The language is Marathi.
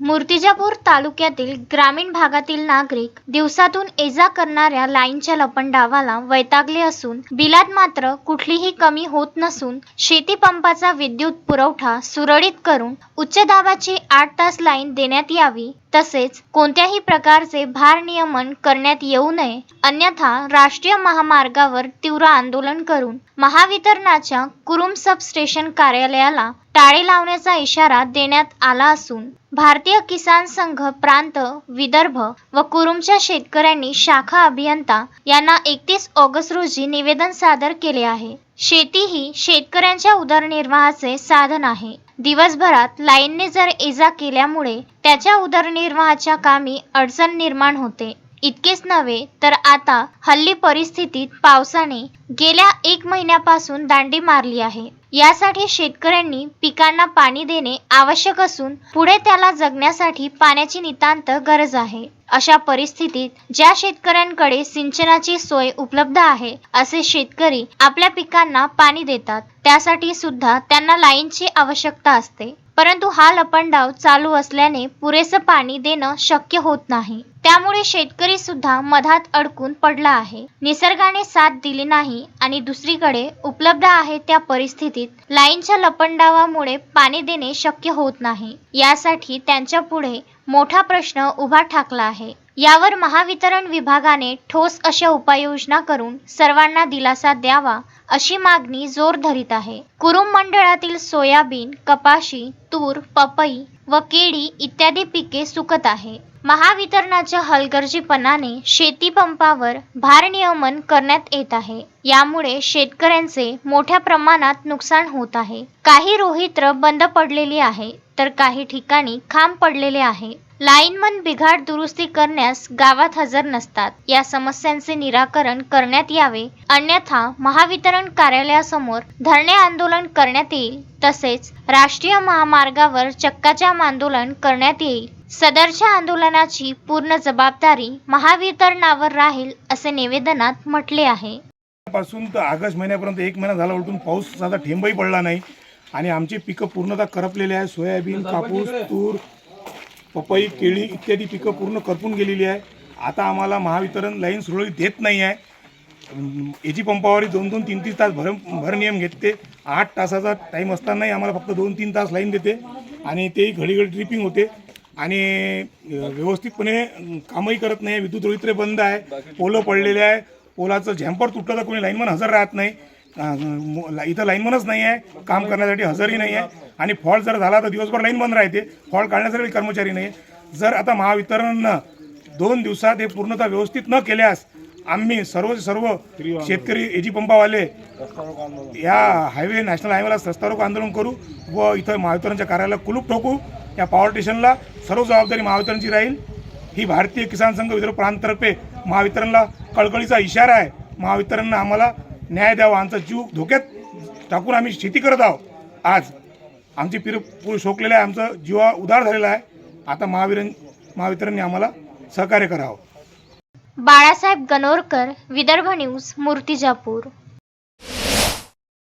मूर्तिजापूर तालुक्यातील ग्रामीण भागातील नागरिक दिवसातून ये जा करणाऱ्या लाईनच्या लपंडावाला वैतागले असून बिलात मात्र कुठलीही कमी होत नसून शेतीपंपाचा विद्युत पुरवठा सुरळीत करून उच्च दाबाची आठ तास लाईन देण्यात यावी. तसेच कोणत्याही प्रकारचे भारनियमन करण्यात येऊ नये. अन्यथा राष्ट्रीय महामार्गावर तीव्र आंदोलन करून महावितरणाच्या कुरुम सब स्टेशन कार्यालयाला टाळे लावण्याचा इशारा देण्यात आला असून भारतीय किसान संघ प्रांत विदर्भ व कुरुमच्या शेतकऱ्यांनी शाखा अभियंता यांना एकतीस ऑगस्ट रोजी निवेदन सादर केले आहे. शेती ही शेतकऱ्यांच्या उदरनिर्वाहाचे साधन आहे. दिवसभरात लाईनने जर ये जा केल्यामुळे त्याच्या उदरनिर्वाहाच्या कामी अडचण निर्माण होते. इतकेच नव्हे तर आता हल्ली परिस्थितीत पावसाने गेल्या एक महिन्यापासून दांडी मारली आहे. यासाठी शेतकऱ्यांनी पिकांना पाणी देणे आवश्यक असून पुढे त्याला जगण्यासाठी पाण्याची नितांत गरज आहे. अशा परिस्थितीत ज्या शेतकऱ्यांकडे सिंचनाची सोय उपलब्ध आहे असे शेतकरी आपल्या पिकांना पाणी देतात. त्यासाठी सुद्धा त्यांना लाईनची आवश्यकता असते. परंतु हा लपंडाव चालू असल्याने पुरेसं पाणी देणं शक्य होत नाही. त्यामुळे शेतकरी सुद्धा मधात अडकून पडला आहे. निसर्गाने साथ दिली नाही आणि दुसरीकडे उपलब्ध आहे त्या परिस्थितीत लाईनच्या लपंडावामुळे पाणी देणे शक्य होत नाही. यासाठी त्यांच्या पुढे मोठा प्रश्न उभा ठाकला आहे. यावर महावितरण विभागाने ठोस अशा उपाययोजना करून सर्वांना दिलासा द्यावा अशी मागणी जोर धरीत आहे. कुरुम मंडळातील सोयाबीन कपाशी तूर पपई व केळी इत्यादी पिके सुकत आहे. महावितरणाच्या हलगर्जीपणाने शेती पंपावर भारनियमन करण्यात येत आहे. यामुळे शेतकऱ्यांचे मोठ्या प्रमाणात नुकसान होत आहे. काही रोहित्र बंद पडलेली आहे तर काही ठिकाणी खांब पडलेले आहे. लाईनमन बिघाड दुरुस्ती करण्यास गावात हजर नसतात. या समस्यांचे निराकरण करण्यात यावे. अन्यथा महावितरण कार्यालयासमोर धरणे आंदोलन करण्यात येईल. तसेच राष्ट्रीय महामार्गावर चक्काजाम आंदोलन करण्यात येईल. सदरच्या आंदोलनाची पूर्ण जबाबदारी महावितरणावर राहील असे निवेदनात म्हटले आहे. पासून तर ऑगस्ट महिन्यापर्यंत एक महिना झाला उलटून पाऊस साधा थेंबही पडला नाही. आणि आमचे पिकं पूर्णतः करपलेले आहे सोयाबीन कापूस तूर पपई केळी इत्यादी पिकं पूर्ण करपून गेलेली आहे. आता आम्हाला महावितरण लाईन सुरळीत देत नाही आहे. एजी पंपावरी दोन दोन तीन तीन तास भर भरनियम घेते आठ तासाचा टाईम असतानाही आम्हाला फक्त दोन तीन तास लाईन देते. आणि तेही घडी घडी ट्रिपिंग होते. आणि व्यवस्थितपणे कामही करत नाही. विद्युत रोहित्रे बंद आहे. पोलं पडलेले आहे. पोलाचं झॅम्पर तुटलं तर कोणी लाईनमन हजर राहत नाही. इथं लाईनमनच नाही आहे काम करण्यासाठी हजरही नाही आहे आणि फॉल्ट जर झाला तर दिवसभर लाईन बंद राहते. फॉल्ट काढण्यासाठी कर्मचारी नाही आहे जर आता महावितरणनं दोन दिवसात हे पूर्णतः व्यवस्थित न केल्यास आम्ही सर्व सर्व शेतकरी एजी पंपावाले या हायवे नॅशनल हायवेला रस्ता आंदोलन करू व इथं महावितरणच्या कार्यालयाला कुलूप ठोकू. या पॉवर स्टेशनला सर्व जबाबदारी महावितरणची राहील. ही भारतीय किसान संघ विदर्भ प्रांततर्फे महावितरणला कळकळीचा इशारा आहे. महावितरणनं आम्हाला न्याय द्यावा आमचा जीव धोक्यात टाकून आम्ही शेती करत आहोत. आज आमची पिर पूर शोकलेलं आहे आमचं जीवा उदार झालेला आहे. आता महावीरन महावितरणने आम्हाला सहकार्य करावं. बाळासाहेब गणोरकर विदर्भ न्यूज मूर्तिजापूर.